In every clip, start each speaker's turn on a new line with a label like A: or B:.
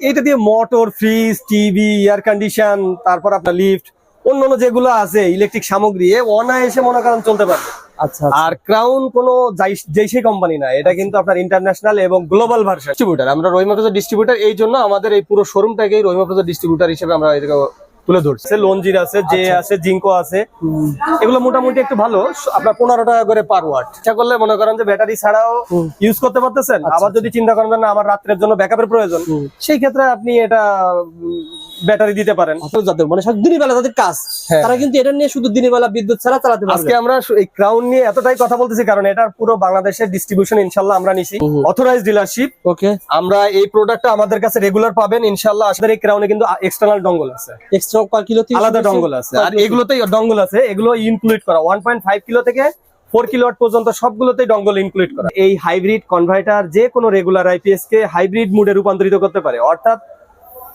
A: এটা দিয়ে motor fridge TV air condition তারপর আপনার লিফট অন্যান্য যেগুলো আছে ইলেকট্রিক সামগ্রী এ অনায়াসে মনে করেন চলতে পারবে।
B: আচ্ছা
A: আর ক্রাউন কোনো যেই কোম্পানি না এটা কিন্তু আপনার ইন্টারন্যাশনাল এবং গ্লোবাল ভার্সন ডিস্ট্রিবিউটার আমরা রহিমা ডিস্ট্রিবিউটার এই জন্য আমাদের এই পুরো শোরুমটাকেই রহিমা ডিস্ট্রিবিউটার হিসেবে আমরা এটাকে তুলে ধরছি। লঞ্জির আছে জে আছে জিঙ্কো আছে। এগুলো মোটামুটি একটু ভালো। আপনার পনেরো টাকা করে পার ওয়াট ইচ্ছা করলে মনে করেন যে ব্যাটারি ছাড়াও ইউজ করতে পারতেছেন? আবার যদি চিন্তা করেন না আমার রাত্রের জন্য ব্যাকআপের প্রয়োজন সেই ক্ষেত্রে আপনি এটা ব্যাটারি দিতে পারেন।
B: যাদের মানে সব দিনের বেলা তাদের কাজ।
A: হ্যাঁ।
B: তারা কিন্তু এটা নিয়ে শুধু দিনের বেলা বিদ্যুৎ ছাড়া চালাতে
A: আজকে আমরা এই ক্রাউন নিয়ে এতটাই কথা বলতেছি কারণ এটার পুরো বাংলাদেশের ডিস্ট্রিবিউশন ইনশাল্লাহ আমরা নিছি। অথরাইজ ডিলারশিপ
B: ওকে
A: আমরা এই প্রোডাক্টটা আমাদের কাছে রেগুলার পাবেন ইনশাল্লাহ। আসলে এই ক্রাউনে কিন্তু এক্সটার্নাল ডঙ্গল আছে।
B: কয় কিলোতে
A: আলাদা ডঙ্গল আছে। আর এগুলোতেই ডঙ্গল আছে এগুলো ইনক্লুড করা। ওয়ান পয়েন্ট ফাইভ কিলো থেকে ফোর কিলোওয়াট পর্যন্ত সবগুলোতেই ডঙ্গল ইনক্লুড করা। এই হাইব্রিড কনভার্টার যে কোনো রেগুলার আইপিএস কে হাইব্রিড মুডে রূপান্তরিত করতে পারে। অর্থাৎ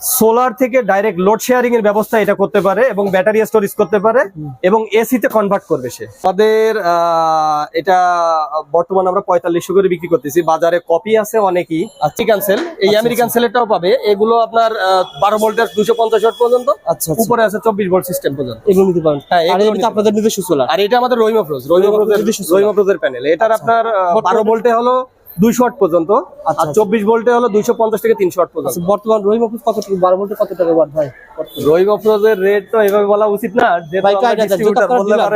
A: সোলার থেকে ডাইরেক্ট লোড শেয়ারিং এর ব্যবস্থা এটা করতে পারে এবং ব্যাটারি স্টোরেজ করতে পারে এবং এসি তে কনভার্ট করবে সে। আমাদের আহ, এটা বর্তমানে আমরা পঁয়তাল্লিশশো করে বিক্রি করতেছি। বাজারে কপি আছে অনেকই। আমেরিকান সেল এই আমেরিকান সেলেরটাও পাবে। এগুলো আপনার বারো ভোল্টের দুশো পঞ্চাশ ওয়াট পর্যন্ত।
B: আচ্ছা আচ্ছা।
A: উপরে আছে চব্বিশ ভোল্ট সিস্টেম পর্যন্ত।
B: এগুলো নিতে পারেন।
A: হ্যাঁ,
B: আপনাদের নিজস্ব সোলার
A: আর এটা আমাদের রহিমা প্রোজ রহিমা
B: solar।
A: রহিমা প্রোজের প্যানেল এটার আপনার বারো ভোল্টে হলো দুইশো ওয়াট পর্যন্ত। আর
B: আচ্ছা।
A: চব্বিশ ভোল্টে হলো দুইশো পঞ্চাশ থেকে তিনশো ওয়াট পর্যন্ত।
B: আচ্ছা বর্তমান রহিম অফিস কত টাকা বারো ভোল্টে কত টাকা ওয়াট ভাই
A: রহিম প্রোজের রেট তো এভাবে বলা উচিত না যে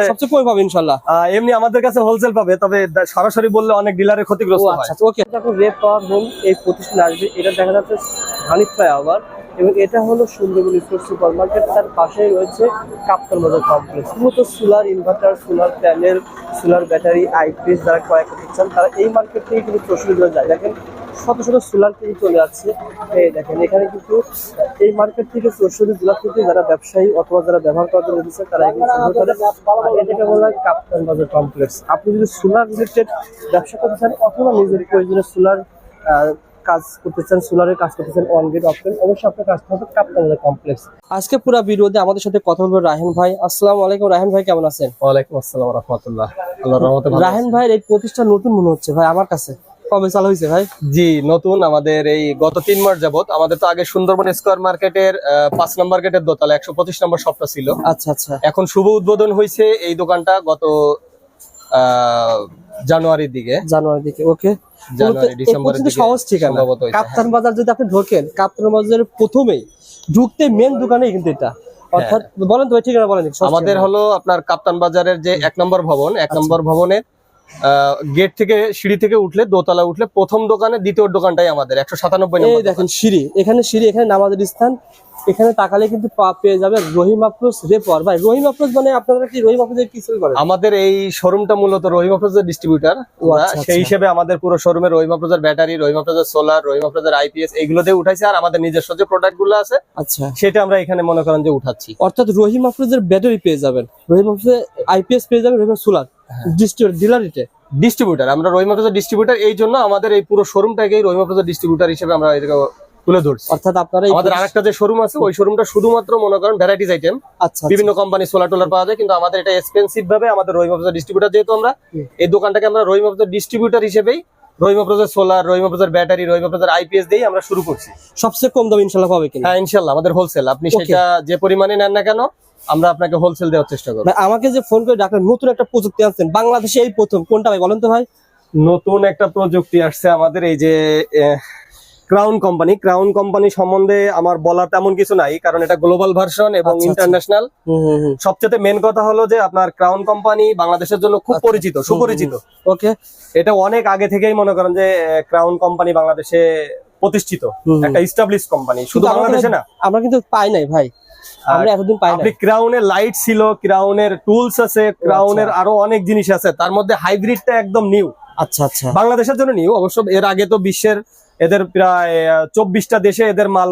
B: সবচেয়ে কমে পাবে ইনশাআল্লাহ
A: এমনি আমাদের কাছে হোলসেল পাবে তবে সরাসরি বললে অনেক ডিলারের ক্ষতিগ্রস্ত হয়।
B: আচ্ছা ওকে এখন রেট পাওয়ার হোম এই প্রতিষ্ঠান আসবে এটা দেখা যাচ্ছে হানিফ ফ্লাইওভার এবং এটা হলো সুন্দরবন স্টোর সুপার মার্কেট তার পাশেই রয়েছে কাপ্তান বাজার কমপ্লেক্স। মূলত solar inverter, solar panel, solar battery, IPS যারা ক্রয় করতে চান। তারা এই মার্কেট থেকে কিন্তু জেলা যায়। দেখেন, শত শত সোলার কিন্তু চলে যাচ্ছে। এই দেখেন, এখানে কিন্তু এই মার্কেট থেকে চৌষট্টি জেলা থেকে যারা ব্যবসায়ী অথবা যারা ব্যবহার করার জন্য এসেছে তারা এটাকে বলা হয় কাপ্তান বাজার কমপ্লেক্স। আপনি যদি সোলার রিলেটেড ব্যবসা করতে চান, অথবা নিজের প্রয়োজনে সোলার কাজ করতেছেন সোলারের কাজ করতেছেন অন গেট অপশন অবশ্যই আপনার কাজ হবে কাপ্তান কমপ্লেক্স আজকে পুরো ভিডিওতে আমাদের সাথে কথা বলব রাহেন ভাই। আসসালামু আলাইকুম রাহেন ভাই কেমন আছেন?
A: ওয়ালাইকুম আসসালাম রহমতুল্লাহ। আল্লাহর রহমতে ভালো
B: রাহেন ভাইয়ের এই প্রতিষ্ঠান নতুন মনে হচ্ছে ভাই আমার কাছে। কবে চালু হয়েছে ভাই?
A: জি নতুন আমাদের এই গত তিন মাস যাবত আমাদের তো আগে সুন্দরবন স্কোয়ার মার্কেটের পাঁচ নম্বর গেটের দোতলা একশো পঁচিশ নম্বর শপটা ছিল।
B: আচ্ছা আচ্ছা।
A: এখন শুভ উদ্বোধন হয়েছে এই দোকানটা গত আহ, জানুয়ারির দিকে।
B: জানুয়ারি দিকে ওকে
A: জানুয়ারি, ডিসেম্বরের দিকে
B: সহজ ঠিকানা। কাপ্তান বাজার যদি আপনি ঢোকেন কাপ্তান বাজারের প্রথমেই ঢুকতে মেন দোকানে কিন্তু এটা। অর্থাৎ বলেন তো ঠিকানা বলেন
A: হ্যাঁ। আমাদের হলো আপনার কাপ্তান বাজারের যে এক নম্বর ভবন এক নম্বর ভবনের গেট থেকে সিঁড়ি থেকে উঠলে দোতলা উঠলে প্রথম দোকানে দ্বিতীয় দোকানটাই আমাদের একশো সাতানব্বই
B: দেখেন সিঁড়ি এখানে সিঁড়ি এখানে নামাজের স্থান এখানে তাকালে কিন্তু পেয়ে যাবে রহিম আফরোজ রেপর ভাই রহিম আফরোজ মানে আপনারা কি রহিম আফরোজের কি সেল করেন
A: আমাদের এই শোরুমটা মূলত রহিম আফরোজের ডিস্ট্রিবিউটার
B: আচ্ছা,
A: সেই
B: আচ্ছা।
A: হিসেবে আমাদের পুরো শোরুমে রহিম আফরোজের ব্যাটারি রহিম আফরোজের সোলার রহিম আফরোজের আইপিএস এইগুলো দিয়ে উঠাইছে আর আমাদের নিজস্ব যে প্রোডাক্টগুলো আছে
B: আচ্ছা
A: সেটা আমরা এখানে মনে করেন যে উঠাচ্ছি
B: অর্থাৎ রহিম আফরোজের ব্যাটারি পেয়ে যাবেন রহিম আফরোজের আইপিএস পেয়ে যাবেন রহিম সোলার
A: হ্যাঁ।
B: ডিস্ট্রিবিউটর ডিলারিতে
A: ডিস্ট্রিবিউটার আমরা রহিম আফরোজের ডিস্ট্রিবিউটার এই জন্য আমাদের এই পুরো শোরুমটাকেই রহিম আফরোজের ডিস্ট্রিবিউটার হিসেবে আমরা এটাকে তুলে ধরছি।
B: অর্থাৎ আপনারা
A: আমাদের আরেকটা যে শোরুম আছে ওই শোরুমটা শুধুমাত্র মনে করেন ভ্যারাইটিস আইটেম
B: আচ্ছা
A: বিভিন্ন কোম্পানি সোলার টোলার পাওয়া যায় কিন্তু আমাদের এটা এক্সপেন্সিভ ভাবে আমাদের রহিম ডিস্ট্রিবিউটার যেহেতু আমরা এই দোকানটাকে আমরা রহিম ডিস্ট্রিবিউটার হিসেবেই রহিম আফরোজের সোলার রহিম আফরোজের ব্যাটারি রহিম আফরোজের আইপিএস দিয়ে আমরা শুরু করছি।
B: সবচেয়ে কম দাম ইনশাল্লাহ পাবে কিনা?
A: হ্যাঁ ইনশাল্লাহ আমাদের হোলসেল আপনি সেটা যে পরিমাণে নেন না কেন আমরা আপনাকে হোলসেল দেওয়ার চেষ্টা করব।
B: আমাকে যে ফোন করে ডাকলেন নতুন একটা প্রযুক্তি আনছেন বাংলাদেশে এই প্রথম কোনটা ভাই বলেন তো ভাই?
A: নতুন একটা প্রযুক্তি আসছে আমাদের এই যে ক্রাউন কোম্পানি ক্রাউন কোম্পানি সম্বন্ধে আমার বলার তেমন কিছু নাই কারণ এটা গ্লোবাল ভার্সন এবং
B: আচ্ছা, আচ্ছা।
A: ইন্টারন্যাশনাল সবচেয়ে মেন কথা হলো যে আপনার ক্রাউন কোম্পানি বাংলাদেশের জন্য খুব
B: আচ্ছা।
A: পরিচিত সুপরিচিত।
B: ওকে
A: এটা অনেক আগে থেকেই মনে করেন যে ক্রাউন কোম্পানি বাংলাদেশে প্রতিষ্ঠিত একটা ইস্টাবলিশ কোম্পানি শুধু বাংলাদেশে না।
B: আমরা কিন্তু পাই নাই ভাই। আমরা এতদিন পাই
A: আপনি ক্রাউনের লাইট ছিল ক্রাউনের টুলস আছে ক্রাউনের আরও অনেক জিনিস আছে তার মধ্যে হাইব্রিডটা একদম নিউ
B: আচ্ছা আচ্ছা।
A: বাংলাদেশের জন্য নিউ অবশ্য এর আগে তো বিশ্বের এদের প্রায় চব্বিশটা দেশে এদের মাল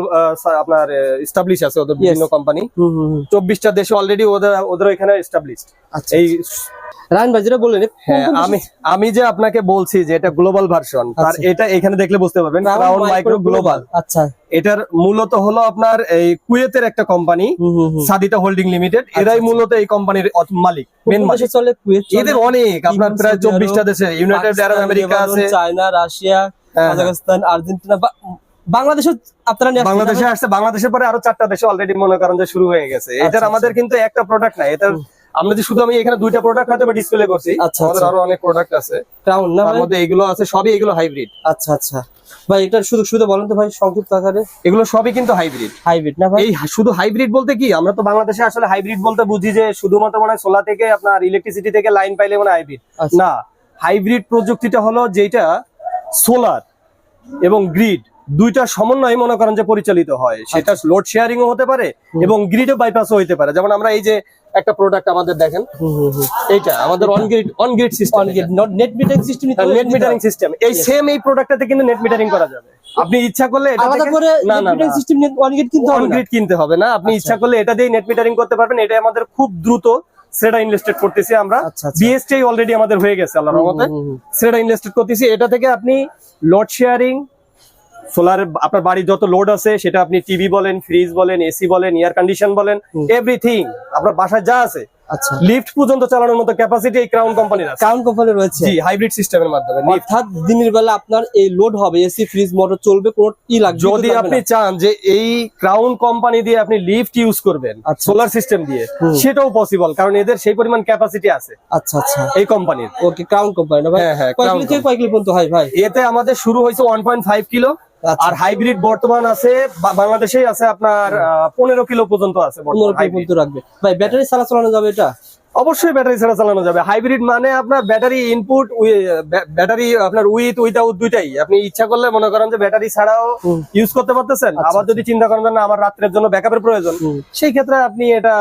A: আপনার এস্টাবলিশ আছে ওদের বিভিন্ন কোম্পানি। চব্বিশটা দেশে অলরেডি ওদের ওদের এখানে
B: আচ্ছা
A: এই
B: রায়ন ভাই যেটা বললেন
A: হ্যাঁ আমি আমি যে আপনাকে বলছি যে এটা গ্লোবাল ভার্সন তার
B: আচ্ছা।
A: এটা এখানে দেখলে বুঝতে পারবেন ক্রাউন মাইক্রো গ্লোবাল
B: আচ্ছা।
A: এটার মূলত হলো আপনার এই কুয়েতের একটা কোম্পানি সাদিতা হোল্ডিং লিমিটেড এরাই
B: আচ্ছা।
A: মূলত এই কোম্পানির মালিক মেন মালিক।
B: চলে কুয়েত
A: এদের অনেক আপনার প্রায় চব্বিশটা দেশে ইউনাইটেড আরব আমেরিকা আছে।
B: China Russia. কাজাখস্তান আর্জেন্টিনা বাংলাদেশে আপনারা
A: বাংলাদেশে আসছে বাংলাদেশের পরে আরও চারটা দেশে অলরেডি মনে করেন যে শুরু হয়ে গেছে। এটার
B: আচ্ছা।
A: আমাদের কিন্তু একটা প্রোডাক্ট নাই। এটা আমরা যে শুধু আমি এখানে দুইটা প্রোডাক্ট হয়তো ডিসপ্লে করছি
B: আচ্ছা,
A: আমাদের
B: আচ্ছা।
A: আরও অনেক প্রোডাক্ট আছে।
B: ক্রাউন না
A: তার মধ্যে এগুলো আছে সবই এগুলো হাইব্রিড
B: আচ্ছা আচ্ছা। ভাই এটার সুযোগ সুবিধা বলেন তো ভাই সংক্ষিপ্ত আকারে।
A: এগুলো সবই কিন্তু হাইব্রিড
B: হাইব্রিড না ভাই?
A: এই শুধু হাইব্রিড বলতে কি? আমরা তো বাংলাদেশে আসলে হাইব্রিড বলতে বুঝি যে শুধুমাত্র মানে সোলার থেকে আপনার ইলেকট্রিসিটি থেকে লাইন পাইলে মানে হাইব্রিড
B: আচ্ছা।
A: না হাইব্রিড প্রযুক্তিটা হলো যেটা সোলার এবং গ্রিড দুইটা সমন্বয় মনে করেন যে পরিচালিত হয়। সেটা লোড শেয়ারিং হতে পারে এবং গ্রিডে বাইপাসও হতে পারে। যেমন আমরা এই যে একটা প্রোডাক্ট আমাদের দেখেন এইটা আমাদের on grid on grid system
B: on get not net metering system
A: net metering system এই সেম এই প্রোডাক্টটাতে কিন্তু নেট মিটারিং করা যাবে। আপনি ইচ্ছা করলে এটা
B: আলাদা করে
A: না না।
B: সিস্টেম অন গেট কিন্তু হবে
A: অন গ্রিড কিনতে হবে না। আপনি
B: আচ্ছা।
A: ইচ্ছা করলে এটা দিয়ে নেট মিটারিং করতে পারবেন। এটা আমাদের খুব দ্রুত সেটা ইনভেস্টেড করতেছি আমরা
B: আচ্ছা, আচ্ছা।
A: বিএসটি অলরেডি আমাদের হয়ে গেছে আল্লাহর রহমতে
B: হুম, হুম, হুম।
A: সেটা ইনভেস্টেড করতেছি এটা থেকে আপনি লোড শেয়ারিং সোলার আপনার বাড়ির যত লোড আছে সেটা আপনি টিভি বলেন ফ্রিজ বলেন এসি বলেন এয়ার কন্ডিশন বলেন এভরিথিং আপনার বাসায় যা আছে
B: আচ্ছা।
A: লিফট পর্যন্ত চালানোর মতো ক্যাপাসিটি এই ক্রাউন কোম্পানির আছে।
B: ক্রাউন কোম্পানি রয়েছে।
A: জি হাইব্রিড সিস্টেমের মাধ্যমে।
B: অর্থাৎ দিনের বেলা আপনার এই লোড হবে এসি ফ্রিজ মোটর চলবে কোনো ই লাগবে
A: যদি আপনি চান যে এই ক্রাউন কোম্পানি দিয়ে আপনি লিফট ইউজ করবেন
B: আচ্ছা।
A: সোলার সিস্টেম দিয়ে সেটাও পসিবল কারণ এদের সেই পরিমাণ ক্যাপাসিটি আছে।
B: আচ্ছা আচ্ছা।
A: এই কোম্পানির
B: ওকে ক্রাউন কোম্পানি না ভাই?
A: হ্যাঁ, হ্যাঁ,
B: কয় কিলো থেকে কয় কিলো পর্যন্ত হয় ভাই?
A: এতে আমাদের শুরু হয়েছে ওয়ান পয়েন্ট ফাইভ কিলো।
B: আচ্ছা।
A: আর হাইব্রিড বর্তমান আছে বাংলাদেশেই আছে আপনার পনেরো কিলো পর্যন্ত আছে।
B: পর্যন্ত রাখবে। ভাই ব্যাটারি ছাড়া চালানো যাবে এটা?
A: অবশ্যই ব্যাটারি ছাড়া চালানো যাবে। হাইব্রিড মানে আপনার ব্যাটারি ইনপুট ব্যাটারি আপনার উইথ উইথাউট দুইটাই। আপনি ইচ্ছা করলে মনে করেন যে ব্যাটারি ছাড়াও ইউজ করতে পারতেছেন।
B: আচ্ছা,
A: আবার যদি চিন্তা করেন না আমার রাত্রের জন্য ব্যাকআপের প্রয়োজন সেই ক্ষেত্রে আপনি এটা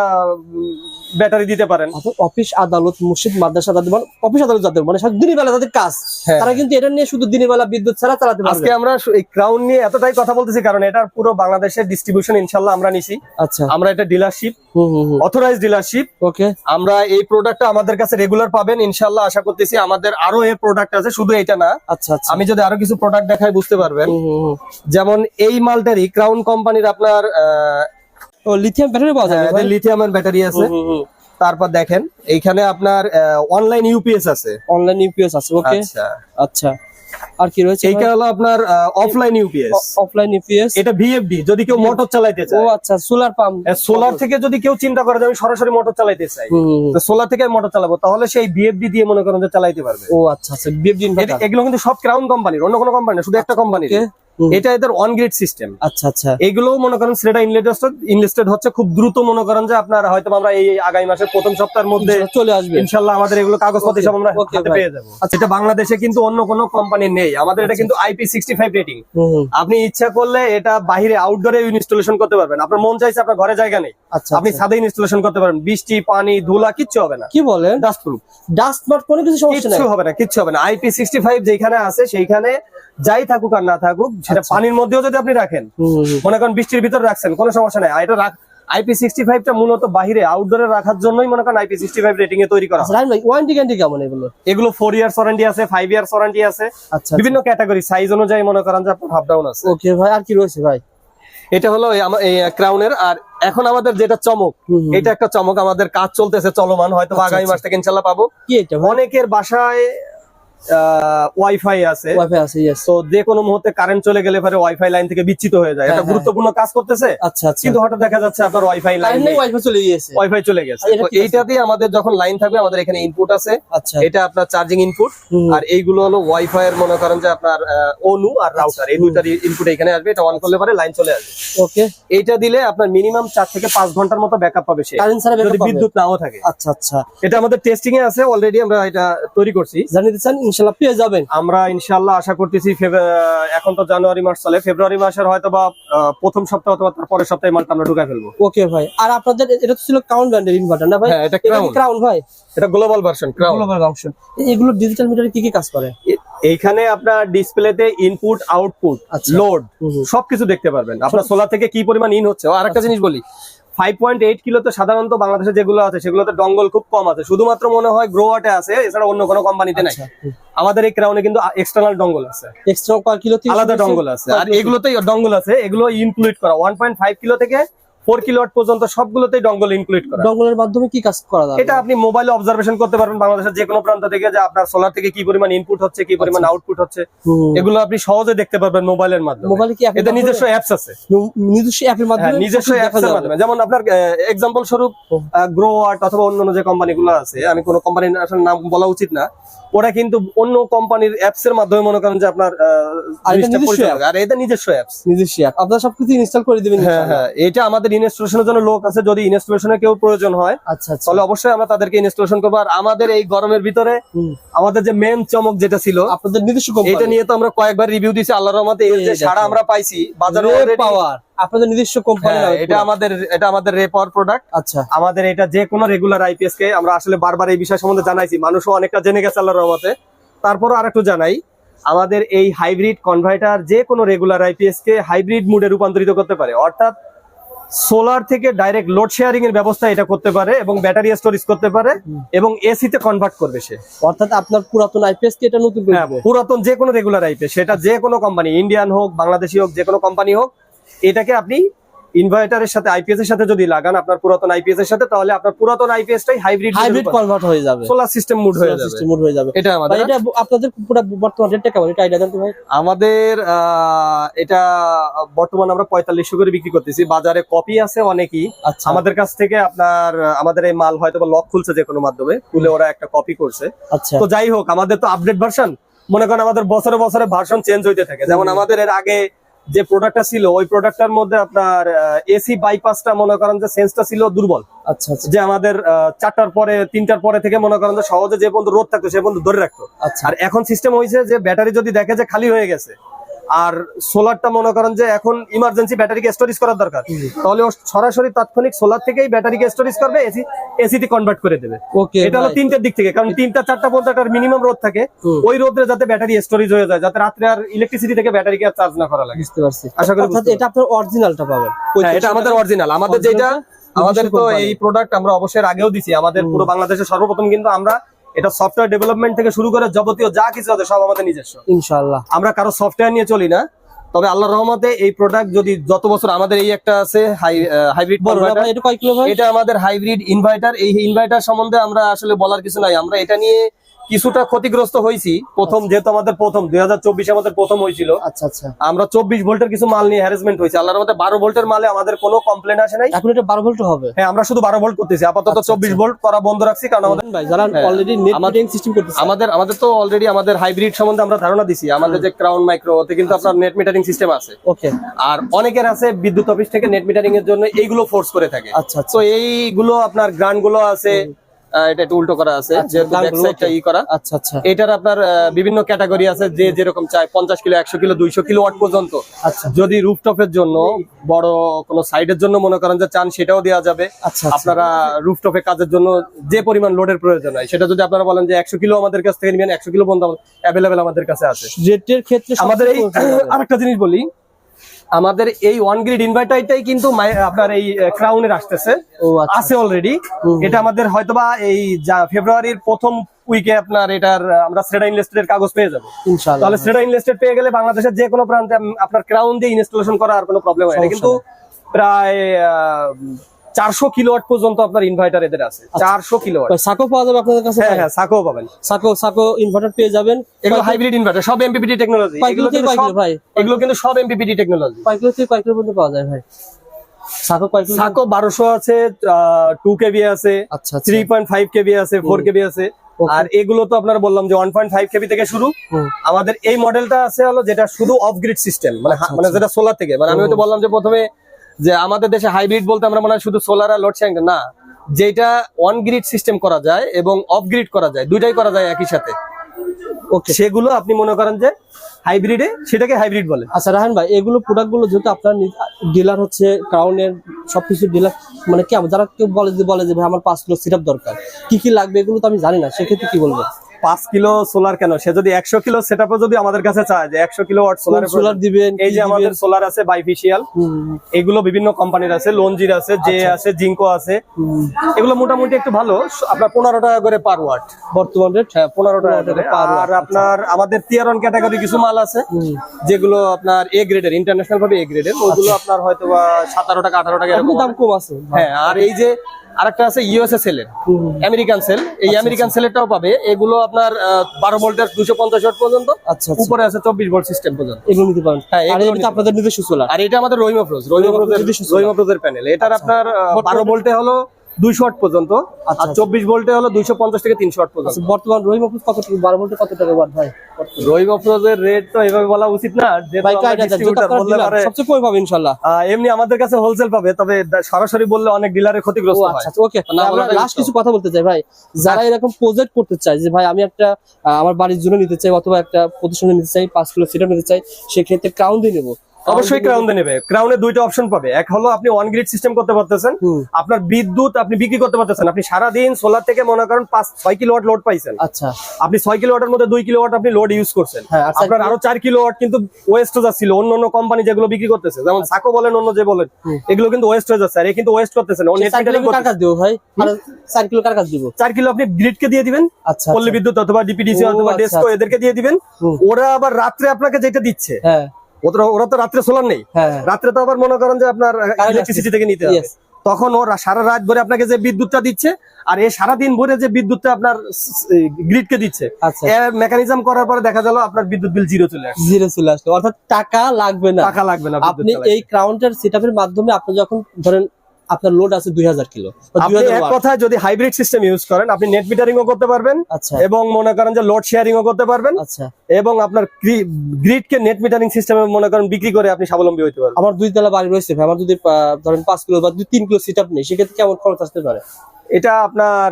A: ব্যাটারি দিতে পারেন।
B: অফিস আদালত মসজিদ মাদ্রাসা তাদের মানে অফিস আদালত যাদের মানে দিনের বেলা তাদের কাজ।
A: হ্যাঁ।
B: তারা কিন্তু এটা নিয়ে শুধু দিনের বেলা বিদ্যুৎ ছাড়া চালাতে
A: আজকে আমরা এই ক্রাউন নিয়ে এতটাই কথা বলতেছি কারণ এটা পুরো বাংলাদেশের ডিস্ট্রিবিউশন ইনশাল্লাহ আমরা নিছি।
B: আচ্ছা।
A: আমরা এটা ডিলারশিপ অথরাইজ ডিলারশিপ
B: ওকে
A: আমরা এই প্রোডাক্টটা আমাদের কাছে রেগুলার পাবেন ইনশাল্লাহ আশা করতেছি আমাদের আরও এই প্রোডাক্ট আছে শুধু এটা না।
B: আচ্ছা আচ্ছা।
A: আমি যদি আরও কিছু প্রোডাক্ট দেখাই বুঝতে পারবেন। যেমন এই মালটারই ক্রাউন কোম্পানির আপনার
B: ও লিথিয়াম ব্যাটারি পাওয়া যাবে ভাই?
A: লিথিয়ামের ব্যাটারি আছে। তারপর দেখেন এইখানে আপনার অনলাইন ইউপিএস আছে।
B: অনলাইন ইউপিএস আছে ওকে
A: আচ্ছা।
B: আচ্ছা। আর কি রয়েছে
A: এইটা হলো আপনার অফলাইন ইউপিএস
B: অফলাইন ইউপিএস
A: এটা ভিএফডি যদি কেউ মোটর চালাইতে
B: ও আচ্ছা সোলার পাম্প
A: সোলার থেকে যদি কেউ চিন্তা করে যে আমি সরাসরি মোটর চালাইতে চাই তো সোলার থেকে মোটর চালাবো তাহলে সেই ভিএফডি দিয়ে মনে করেন যে চালাইতে পারবে।
B: ও আচ্ছা আচ্ছা ইনভার্টার
A: এগুলো কিন্তু সব ক্রাউন কোম্পানির অন্য কোনো কোম্পানি না শুধু একটা কোম্পানির
B: ওকে
A: এটা এদের অন গ্রিড সিস্টেম
B: আচ্ছা আচ্ছা।
A: এগুলো মনে করেন সেটা ইনভেস্টেড ইনভেস্টেড হচ্ছে খুব দ্রুত মনে করেন যে আপনার হয়তো আমরা এই আগামী মাসের প্রথম সপ্তাহের মধ্যে
B: চলে আসবে।
A: ইনশাল্লাহ আমাদের এগুলো কাগজপত্র সব আমরা হাতে পেয়ে যাব। আচ্ছা এটা বাংলাদেশে কিন্তু অন্য কোনো কোম্পানি নেই। আমাদের এটা কিন্তু আইপি সিক্সটি ফাইভ রেটিং
B: হুম, হুম।
A: আপনি ইচ্ছা করলে এটা বাইরে আউটডোরে ইনস্টলেশন করতে পারবেন। আপনার মন চাইছে আপনার ঘরে জায়গা নেই।
B: আচ্ছা
A: আপনি
B: আচ্ছা।
A: ছাদে ইনস্টলেশন করতে পারবেন। বৃষ্টি পানি ধুলা কিচ্ছু হবে না।
B: কি বলেন?
A: ডাস্ট প্রুফ
B: ডাস্ট মার্ক কোনো কিছু সমস্যা
A: কিচ্ছু হবে না কিচ্ছু হবে না। আইপি সিক্সটি ফাইভ যেখানে আছে সেইখানে যাই থাকুক আর না থাকুক সেটা
B: আচ্ছা।
A: পানির মধ্যেও যদি আপনি রাখেন। মনে করেন বৃষ্টির ভিতরে রাখছেন কোনো সমস্যা নাই এটা আইপি সিক্সটি ফাইভটা মূলত বাহিরে আউটডোরে রাখার জন্যই মনে করেন আইপি সিক্সটি ফাইভ রেটিং এ তৈরি করা।
B: আচ্ছা ওয়ারেন্টি গ্যারান্টি কেমন এগুলো
A: এগুলো ফোর ইয়ার্স ওয়ারেন্টি আছে ফাইভ ইয়ার্স ওয়ারেন্টি আছে
B: আচ্ছা
A: বিভিন্ন ক্যাটাগরি সাইজ অনুযায়ী মনে করেন যে আপনার হাফ ডাউন আছে
B: ওকে ভাই আর কি রয়েছে ভাই
A: এটা হলো ক্রাউনের আর এখন আমাদের যেটা চমক। এটা একটা চমক আমাদের কাজ চলতেছে চলমান হয়তো
B: আচ্ছা,
A: আগামী
B: আচ্ছা।
A: মাস থেকে ইনশাল্লাহ পাবো অনেকের বাসায় ওয়াইফাই আছে।
B: ওয়াইফাই আছে ইয়েস
A: তো যে কোনো মুহূর্তে কারেন্ট চলে গেলে পরে ওয়াইফাই লাইন থেকে বিচ্ছিত হয়ে যায়।
B: হ্যাঁ,
A: এটা
B: হ্যাঁ।
A: গুরুত্বপূর্ণ কাজ করতেছে?
B: আচ্ছা আচ্ছা।
A: কিন্তু হঠাৎ দেখা যাচ্ছে আপনার ওয়াইফাই লাইন
B: ওয়াইফাই চলে গিয়েছে।
A: ওয়াইফাই চলে গেছে। তো এইটা দিয়ে আমাদের যখন লাইন থাকবে আমাদের এখানে ইনপুট আছে।
B: আচ্ছা।
A: এটা আপনার চার্জিং ইনপুট আর এইগুলো হলো ওয়াইফাই এর মনে করেন যে আপনার অনু আর রাউটার এই দুইটার ইনপুট এখানে আসবে। এটা অন করলে পরে লাইন চলে আসবে।
B: ওকে।
A: এইটা দিলে আপনার মিনিমাম চার থেকে পাঁচ ঘণ্টার মতো ব্যাকআপ পাবে সে।
B: কারেন্ট ছাড়া
A: যদি বিদ্যুৎ নাও থাকে।
B: আচ্ছা আচ্ছা।
A: এটা আমাদের টেস্টিং এ আছে। অলরেডি আমরা এটা তৈরি করছি।
B: জানিয়ে দিচ্ছেন ইনশাল্লাহ পেয়ে যাবেন।
A: আমরা ইনশাল্লাহ আশা করতেছি এখন তো জানুয়ারি মাস চলে। ফেব্রুয়ারি মাসের হয়তো বা প্রথম সপ্তাহ অথবা তার পরের সপ্তাহে মালটা আমরা ঢুকাই ফেলব।
B: ওকে ভাই। আর আপনাদের এটা তো ছিল ক্রাউন ব্র্যান্ডের ইনভার্টার না ভাই?
A: হ্যাঁ এটা ক্রাউন
B: ক্রাউন ভাই?
A: এটা global version crown
B: global option এগুলো ডিজিটাল মিটারে কি কি কাজ করে?
A: এইখানে আপনার ডিসপ্লেতে ইনপুট আউটপুট
B: আচ্ছা।
A: লোড। সবকিছু দেখতে পারবেন। আপনার সোলার থেকে কি পরিমাণ ইন হচ্ছে? আর একটা জিনিস বলি। ফাইভ পয়েন্ট এইট কিলো তো সাধারণত বাংলাদেশে যেগুলো আছে সেগুলোতে ডঙ্গল খুব কম আছে। শুধুমাত্র মনে হয় গ্রোয়াটে আছে এছাড়া অন্য কোনো কোম্পানিতে নাই।
B: আচ্ছা
A: আমাদের এই ক্রাউনে কিন্তু এক্সটার্নাল ডঙ্গল আছে।
B: এক্সট্রা কিলো
A: আলাদা ডঙ্গল আছে? আর এগুলোতে ডঙ্গল আছে এগুলো ইনক্লুড করা। ওয়ান পয়েন্ট ফাইভ কিলো থেকে ফোর কিলোয়াট পর্যন্ত সবগুলোতেই ডঙ্গল ইনক্লুড করা।
B: ডঙ্গলের মাধ্যমে কি কাজ করা যাবে?
A: এটা আপনি মোবাইলে অবজারভেশন করতে পারবেন বাংলাদেশের যে কোনো প্রান্ত থেকে যে আপনার সোলার থেকে কি পরিমাণ ইনপুট হচ্ছে কি পরিমাণ আউটপুট হচ্ছে এগুলো আপনি সহজে দেখতে পারবেন মোবাইলের মাধ্যমে।
B: মোবাইলে কি
A: এতে নিজস্ব অ্যাপস আছে।
B: নিজস্ব অ্যাপের মাধ্যমে
A: হ্যাঁ, নিজস্ব অ্যাপস এর মাধ্যমে। যেমন আপনার এক্সাম্পল স্বরূপ গ্রো আর্ট অথবা অন্যান্য যে কোম্পানিগুলো আছে আমি কোনো কোম্পানির আসলে নাম বলা উচিত না ওরা কিন্তু অন্য কোম্পানির অ্যাপস এর মাধ্যমে মনে করেন যে আপনার
B: এটা।
A: আর এটা নিজস্ব অ্যাপস
B: নিজস্ব অ্যাপ আপনারা সবকিছু ইনস্টল করে দিবেন
A: হ্যাঁ হ্যাঁ এটা আমাদের ইনস্টলেশনের জন্য লোক আছে যদি ইনস্টলেশনের কেউ প্রয়োজন হয়
B: আচ্ছা আচ্ছা।
A: তাহলে অবশ্যই আমরা তাদেরকে ইনস্টলেশন করব। আর আমাদের এই গরমের ভিতরে আমাদের যে মেন চমক যেটা ছিল
B: আপনাদের নিজস্ব
A: এটা নিয়ে তো আমরা কয়েকবার রিভিউ আল্লাহ রহমতে এর যে আমরা পাইছি বাজারে
B: পাওয়ার আপনাদের নিজস্ব কোম্পানি
A: হ্যাঁ, এটা আমাদের এটা আমাদের রে প্রোডাক্ট
B: আচ্ছা।
A: আমাদের এটা যে কোনো রেগুলার আইপিএস কে আমরা আসলে বারবার এই বিষয় সম্বন্ধে জানাইছি। মানুষও অনেকটা জেনে গেছে আল্লাহর রহমতে। তারপরও আরেকটু জানাই আমাদের এই হাইব্রিড কনভার্টার যে কোনো রেগুলার আইপিএস কে হাইব্রিড মুডে রূপান্তরিত করতে পারে। অর্থাৎ সোলার থেকে ডাইরেক্ট লোড শেয়ারিং এর ব্যবস্থা এটা করতে পারে এবং ব্যাটারি স্টোরেজ করতে পারে এবং এসি তে কনভার্ট করবে সে।
B: অর্থাৎ আপনার পুরাতন আইপিএস কি এটা নতুন করে
A: হ্যাঁ, পুরাতন যে কোনো রেগুলার আইপিএস সেটা যে কোনো কোম্পানি ইন্ডিয়ান হোক বাংলাদেশি হোক যে কোনো কোম্পানি হোক এটাকে আপনি ইনভার্টারের সাথে আইপিএস এর সাথে যদি লাগান আপনার পুরাতন আইপিএস এর সাথে তাহলে আপনার পুরাতন আইপিএস টাই হাইব্রিড
B: হাইব্রিড কনভার্ট হয়ে যাবে।
A: সোলার সিস্টেম মুড হয়ে যাবে।
B: সিস্টেম মুড হয়ে যাবে।
A: এটা আমাদের
B: এটা আপনাদের পুরো বর্তমান রেটটা কেমন? এটা আইডিয়া দেন তো ভাই।
A: আমাদের এটা বর্তমানে আমরা পঁয়তাল্লিশশো করে বিক্রি করতেছি। বাজারে কপি আছে অনেকই।
B: আচ্ছা।
A: আমাদের কাছ থেকে আপনার আমাদের এই মাল হয়তো লক খুলছে যে কোনো মাধ্যমে খুলে ওরা একটা কপি করছে।
B: আচ্ছা।
A: তো যাই হোক আমাদের তো আপডেট ভার্সন মনে করেন আমাদের বছরে বছরে ভার্সন চেঞ্জ হইতে থাকে। যেমন আমাদের এর আগে যে প্রোডাক্টটা ছিল ওই প্রোডাক্টটার মধ্যে আপনার এসি বাইপাসটা মনে করেন যে সেন্সটা ছিল দুর্বল।
B: আচ্ছা আচ্ছা।
A: যে আমাদের চারটার পরে তিনটার পরে থেকে মনে করেন যে সহজে যে পর্যন্ত রোদ থাকতো সে পর্যন্ত ধরে রাখতো।
B: আচ্ছা।
A: আর এখন সিস্টেম হয়েছে যে ব্যাটারি যদি দেখে যে খালি হয়ে গেছে আর সোলারটা মনে করেন যে এখন ইমার্জেন্সি ব্যাটারিকে স্টোরেজ করার দরকার। তাহলে ও সরাসরি তাৎক্ষণিক সোলার থেকেই ব্যাটারিকে স্টোরেজ করবে এসি এসিতে কনভার্ট করে দেবে।
B: ওকে
A: এটা হলো তিনটার দিক থেকে কারণ তিনটা চারটা পর্যন্ত একটা মিনিমাম রোদ থাকে। ওই রোদে যাতে ব্যাটারি স্টোরেজ হয়ে যায় যাতে রাত্রে আর ইলেকট্রিসিটি থেকে ব্যাটারিকে আর চার্জ না করা লাগে।
B: বুঝতে পারছি।
A: আশা করি
B: অর্থাৎ এটা আপনার অরিজিনালটা পাবেন।
A: হ্যাঁ, এটা আমাদের অরিজিনাল আমাদের যেটা আমাদের তো এই প্রোডাক্ট আমরা অবশ্যই আগেও দিছি। আমাদের পুরো বাংলাদেশে সর্বপ্রথম কিন্তু আমরা এটা সফটওয়্যার ডেভেলপমেন্ট থেকে শুরু করে যাবতীয় যা কিছু আছে সব আমাদের নিজস্ব।
B: ইনশাল্লাহ
A: আমরা কারও সফটওয়্যার নিয়ে চলি না তবে আল্লাহ রহমতে এই প্রোডাক্ট যদি যত বছর আমাদের এই একটা আছে হাইব্রিড
B: এটা
A: আমাদের হাইব্রিড ইনভার্টার এই ইনভার্টার সম্বন্ধে আমরা আসলে বলার কিছু নাই। আমরা এটা নিয়ে কিছুটা ক্ষতিগ্রস্ত হয়েছি। প্রথম যেহেতু আমাদের প্রথম দুই হাজার চব্বিশে আমাদের প্রথম হয়েছিল।
B: আচ্ছা আচ্ছা।
A: আমরা চব্বিশ ভোল্টের কিছু মাল নিয়ে হ্যারাসমেন্ট হয়েছে। আল্লাহর মধ্যে বারো ভোল্টের মালে আমাদের কোনো কমপ্লেন আসে নাই।
B: এখন এটা বারো ভোল্ট হবে।
A: হ্যাঁ আমরা শুধু বারো ভোল্ট করতেছি। আপাতত
B: আচ্ছা,
A: চব্বিশ
B: আচ্ছা।
A: ভোল্ট করা বন্ধ রাখছি কারণ আমাদের
B: ভাই যারা
A: হ্যাঁ,
B: অলরেডি নেট সিস্টেম করতেছে।
A: আমাদের আমাদের তো অলরেডি আমাদের হাইব্রিড সম্বন্ধে আমরা ধারণা দিছি। আমাদের যে ক্রাউন মাইক্রো ওতে কিন্তু আপনার নেট মিটারিং সিস্টেম আছে।
B: ওকে
A: আর অনেকের আছে বিদ্যুৎ অফিস থেকে নেট মিটারিং এর জন্য এইগুলো ফোর্স করে থাকে।
B: আচ্ছা আচ্ছা।
A: তো এইগুলো আপনার গ্রান্ডগুলো আছে। এটা একটু উল্টো করা আছে
B: আচ্ছা,
A: যেহেতু ব্যাক সাইডটা ই করা।
B: আচ্ছা আচ্ছা।
A: এটার আপনার বিভিন্ন ক্যাটাগরি আছে যে যেরকম চায় পঞ্চাশ কিলো একশো কিলো দুইশো কিলো ওয়াট পর্যন্ত।
B: আচ্ছা।
A: যদি রুফটপের জন্য বড় কোনো সাইডের জন্য মনে করেন যে চান সেটাও দেওয়া যাবে।
B: আচ্ছা
A: আপনারা রুফটপে কাজের জন্য যে পরিমাণ লোডের প্রয়োজন হয় সেটা যদি আপনারা বলেন যে একশো কিলো আমাদের কাছ থেকে নেবেন একশো কিলো পর্যন্ত অ্যাভেলেবেল আমাদের কাছে আছে।
B: রেটের ক্ষেত্রে
A: আমাদের এই। আরেকটা জিনিস বলি আমাদের এই ওয়ান গ্রিড ইনভার্টারটাই কিন্তু আপনার এই ক্রাউনের আসতেছে।
B: আচ্ছা।
A: আছে অলরেডি এটা আমাদের হয়তোবা এই যা ফেব্রুয়ারির প্রথম উইকে আপনার এটার আমরা কাগজ পেয়ে যাব। তাহলে পেয়ে গেলে বাংলাদেশের যে কোনো প্রান্তে আপনার ক্রাউন দিয়ে ইনস্টলেশন করার আর কোনো প্রবলেম হয় না। কিন্তু প্রায় চারশো কিলোওয়াট পর্যন্ত আপনার ইনভার্টার এদের আছে। চারশো কিলোওয়াট।
B: ভাই, সাকো পাওয়া যাবে আপনাদের কাছে?
A: হ্যাঁ হ্যাঁ সাকো পাবেন।
B: সাকো সাকো ইনভার্টার পেয়ে যাবেন।
A: এগুলো হাইব্রিড ইনভার্টার সব এমপিপিটি টেকনোলজি
B: ভাই।
A: এগুলো কিন্তু সব এমপিপিটি টেকনোলজি
B: কয় কিলো থেকে কয় কিলো পর্যন্ত পাওয়া যায় ভাই। সাকো
A: বারোশো আছে টু কেবি আছে
B: আচ্ছা আচ্ছা।
A: থ্রি পয়েন্ট ফাইভ কেবি আছে ফোর কেবি আছে। আর এগুলো তো আপনার বললাম যে ওয়ান পয়েন্ট ফাইভ কেবি থেকে শুরু। আমাদের এই মডেলটা আছে হলো যেটা শুধু অফ গ্রিড সিস্টেম মানে
B: আচ্ছা,
A: মানে যেটা সোলার থেকে। মানে আমি হয়তো বললাম যে প্রথমে যে আমাদের দেশে হাইব্রিড বলতে আমরা মনে হয় শুধু সোলার আর লোড শেয়ারিং না যেটা ওয়ান গ্রিড সিস্টেম করা যায় এবং অফ গ্রিড করা যায় দুইটাই করা যায় একই সাথে।
B: ওকে
A: সেগুলো আপনি মনে করেন যে হাইব্রিডে সেটাকে হাইব্রিড বলে।
B: আচ্ছা রাহান ভাই এগুলো প্রোডাক্টগুলো যেহেতু আপনার ডিলার হচ্ছে ক্রাউনের সবকিছু ডিলার মানে কেমন যারা কেউ বলে যে বলে যে ভাই আমার পাঁচ কিলো সিরাপ দরকার। কি কি লাগবে এগুলো তো আমি জানি না সেক্ষেত্রে কি বলব?
A: পাঁচ কিলো সোলার কেন? সে যদি একশো কিলো সেট যদি আমাদের কাছে চায় যে একশো কিলো ওয়াট সোলার
B: সোলার দিবেন
A: এই যে আমাদের সোলার আছে বাইফিশিয়াল এগুলো বিভিন্ন কোম্পানির আছে লঞ্জির আছে জে
B: আচ্ছা।
A: আছে জিঙ্কো আছে। এগুলো মোটামুটি একটু ভালো। আপনার পনেরো টাকা করে পার ওয়াট
B: বর্তমান রেট
A: হ্যাঁ পনেরো টাকা করে আর আপনার আমাদের টিয়ারন ক্যাটাগরি কিছু মাল আছে যেগুলো আপনার এ গ্রেডের ইন্টারন্যাশনাল ভাবে এ গ্রেডের ওগুলো আপনার হয়তো বা সতেরো টাকা আঠারো টাকা এরকম
B: দাম কম আছে।
A: হ্যাঁ আর এই যে আরেকটা আছে ইউএসএ সেলের। আমেরিকান সেল এই আমেরিকান সেলেরটাও পাবে। এগুলো আপনার বারো ভোল্টের দুশো পঞ্চাশ পর্যন্ত
B: আচ্ছা আচ্ছা।
A: উপরে আছে চব্বিশ ভোল্ট সিস্টেম পর্যন্ত।
B: এগুলো নিতে পারেন।
A: হ্যাঁ,
B: এটা আপনাদের নিজস্ব সোলার
A: আর এটা আমাদের রহিমা ফ্রোজ রহিমা
B: ফ্রোজ
A: রহিমা ফ্রোজের প্যানেল এটার আপনার বারো ভোল্টে হলো দুইশো ওয়াট পর্যন্ত। আর
B: আচ্ছা।
A: চব্বিশ ভোল্টে হলো দুইশো পঞ্চাশ থেকে তিনশো ওয়াট পর্যন্ত।
B: আচ্ছা বর্তমান রহিম অফিস কত বারো ভোল্টে কত টাকা ওয়াট ভাই?
A: রহিমা ফ্রোজের রেট তো এভাবে বলা উচিত না
B: সবচেয়ে পাবে ইনশাল্লাহ।
A: এমনি আমাদের কাছে হোলসেল পাবে তবে সরাসরি বললে অনেক ডিলারের ক্ষতিগ্রস্ত
B: আচ্ছা ওকে লাস্ট কিছু কথা বলতে চাই ভাই। যারা এরকম প্রজেক্ট করতে চায় যে ভাই আমি একটা আমার বাড়ির জন্য নিতে চাই অথবা একটা প্রতিষ্ঠানে নিতে চাই পাঁচ কিলো সিটার নিতে চাই সেক্ষেত্রে ক্রাউন নেব।
A: অবশ্যই ক্রাউনে নেবে। ক্রাউনে দুইটা অপশন পাবে। এক হলো আপনি ওয়ান গ্রিড সিস্টেম করতে পারতেছেন। আপনার বিদ্যুৎ আপনি বিক্রি করতে পারতেছেন। আপনি সারাদিন সোলার থেকে মনে করেন পাঁচ ছয় কিলোওয়াট লোড পাইছেন।
B: আচ্ছা।
A: আপনি ছয় কিলোওয়াটের মধ্যে দুই কিলোওয়াট আপনি লোড ইউজ করছেন।
B: হ্যাঁ, আর চার
A: আপনার আরও চার কিলোওয়াট কিন্তু ওয়েস্ট হয়ে যাচ্ছিল। অন্য অন্য কোম্পানি যেগুলো বিক্রি করতেছে যেমন সাকো বলেন অন্য যে বলেন এগুলো কিন্তু ওয়েস্ট হয়ে যাচ্ছে। আর এ কিন্তু ওয়েস্ট করতেছে না ও net
B: চার কিলো কার। কাজ ভাই? চার কিলো কার কাজ দিব?
A: চার কিলো আপনি গ্রিডকে দিয়ে দিবেন।
B: আচ্ছা
A: পল্লী বিদ্যুৎ অথবা ডিপিডিসি অথবা
B: আচ্ছা,
A: ডেস্কো
B: আচ্ছা।
A: এদেরকে দিয়ে দিবেন। ওরা আবার রাত্রে আপনাকে যেটা দিচ্ছে
B: হ্যাঁ।
A: ওরা ওরা তো রাত্রে সোলার নেই।
B: হ্যাঁ।
A: রাত্রে তো আবার মনে করেন যে আপনার ইলেকট্রিসিটি থেকে নিতে হবে। তখন ওরা সারা রাত ভরে আপনাকে যে বিদ্যুৎটা দিচ্ছে আর এই সারাদিন ভরে যে বিদ্যুৎটা আপনার গ্রিড কে দিচ্ছে
B: আচ্ছা।
A: মেকানিজম করার পরে দেখা গেল আপনার বিদ্যুৎ বিল জিরো চলে আসছে।
B: জিরো চলে আসলো অর্থাৎ টাকা লাগবে না।
A: টাকা লাগবে না
B: আপনি। এই ক্রাউন্টার সেটআপের মাধ্যমে আপনি যখন ধরেন আপনার লোড আছে দুই হাজার কিলো। বা
A: আপনি
B: 2000
A: এক
B: watt,
A: কথায় যদি হাইব্রিড সিস্টেম ইউজ করেন আপনি নেট মিটারিং ও করতে পারবেন
B: আচ্ছা।
A: এবং মনে করেন যে লোড শেয়ারিং ও করতে পারবেন
B: আচ্ছা।
A: এবং আপনার গ্রিড কে নেট মিটারিং সিস্টেমে মনে করেন বিক্রি করে আপনি স্বাবলম্বী হতে পারবেন।
B: আমার দুই তলা বাড়ি রয়েছে আমার যদি ধরেন পাঁচ কিলো বা দুই তিন কিলো সিট আপ নেই সেক্ষেত্রে কেমন খরচ আসতে পারে?
A: এটা আপনার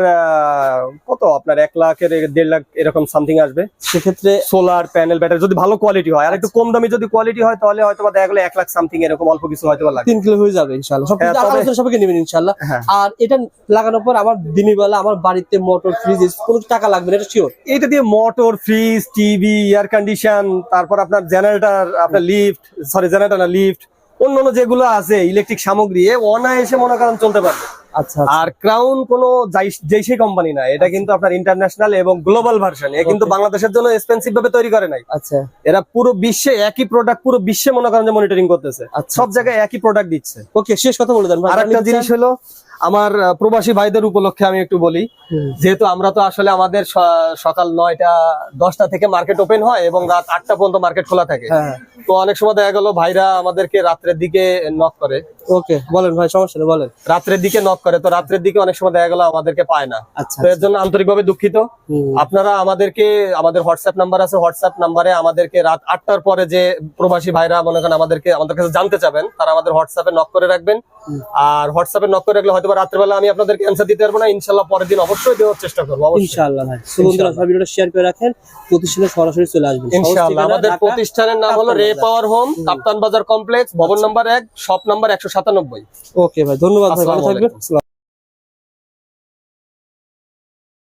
A: কত আপনার এক লাখের দেড় লাখ এরকম সামথিং আসবে?
B: সেক্ষেত্রে
A: সোলার প্যানেল ব্যাটারি যদি ভালো কোয়ালিটি হয় আর একটু কম দামি যদি কোয়ালিটি হয় তাহলে হয়তো দেখা গেলো এক লাখ সামথিং এরকম অল্প কিছু হয়তো বা লাগবে।
B: তিন কিলো হয়ে যাবে ইনশাল্লাহ
A: হ্যাঁ,
B: সবাইকে নেবেন ইনশাল্লাহ
A: হ্যাঁ।
B: আর এটা লাগানোর পর আমার দিনের বেলা আমার বাড়িতে মোটর ফ্রিজ কোনো টাকা লাগবে না এটা শিওর
A: এটা দিয়ে motor fridge TV air condition তারপর আপনার জেনারেটর আপনার লিফট সরি জেনারেটর না লিফট অন্যান্য যেগুলো আছে ইলেকট্রিক সামগ্রী এ অনায়াসে মনে করেন চলতে পারবে।
B: আচ্ছা
A: আর ক্রাউন কোন দেশি কোম্পানি না এটা কিন্তু আপনার ইন্টারন্যাশনাল এবং গ্লোবাল ভার্সন এ কিন্তু বাংলাদেশের জন্য এক্সপেন্সিভ ভাবে তৈরি করে নাই।
B: আচ্ছা।
A: এরা পুরো বিশ্বে একই প্রোডাক্ট পুরো বিশ্বে মনে করেন যে মনিটরিং করতেছে।
B: আচ্ছা,
A: সব জায়গায় একই প্রোডাক্ট দিচ্ছে।
B: ওকে শেষ কথা বলে দেন ভাই।
A: আর একটা জিনিস হলো আমার প্রবাসী ভাইদের উপলক্ষে আমি একটু বলি যেহেতু আমরা তো আসলে আমাদের সকাল নয়টা দশটা থেকে মার্কেট ওপেন হয় এবং রাত আটটা পর্যন্ত মার্কেট খোলা থাকে।
B: হ্যাঁ।
A: তো অনেক সময় দেখা গেল ভাইরা আমাদেরকে রাত্রের দিকে নক করে।
B: ওকে বলেন ভাই সমস্যা নেই বলেন।
A: রাত্রের দিকে নক করে তো রাত্রের দিকে অনেক সময় দেখা গেল আমাদেরকে পায় না।
B: আচ্ছা
A: তো এর জন্য আন্তরিকভাবে দুঃখিত। আপনারা আমাদেরকে আমাদের হোয়াটসঅ্যাপ নাম্বার আছে হোয়াটসঅ্যাপ নাম্বারে আমাদেরকে রাত আটটার পরে যে প্রবাসী ভাইরা মনে করেন আমাদেরকে আমাদের কাছে জানতে চাবেন তারা আমাদের হোয়াটসঅ্যাপে নক করে রাখবেন। আর হোয়াটসঅ্যাপে নক করে রাখলে হয়তো রাত্রেবেলা আমি আপনাদেরকে অ্যান্সার দিতে পারব না ইনশাল্লাহ পরের দিন অবশ্যই দেওয়ার চেষ্টা করব
B: ইনশাল্লাহ ভাই। বন্ধুরা সব ভিডিওটা শেয়ার করে রাখেন প্রতিষ্ঠানে সরাসরি চলে আসবেন। ইনশাল্লাহ
A: আমাদের প্রতিষ্ঠানের নাম হলো রে পাওয়ার হোম কাপ্তান বাজার কমপ্লেক্স ভবন নাম্বার এক শপ নাম্বার একশো সাতানব্বই।
B: ওকে ভাই ধন্যবাদ ভাই ভালো থাকবেন।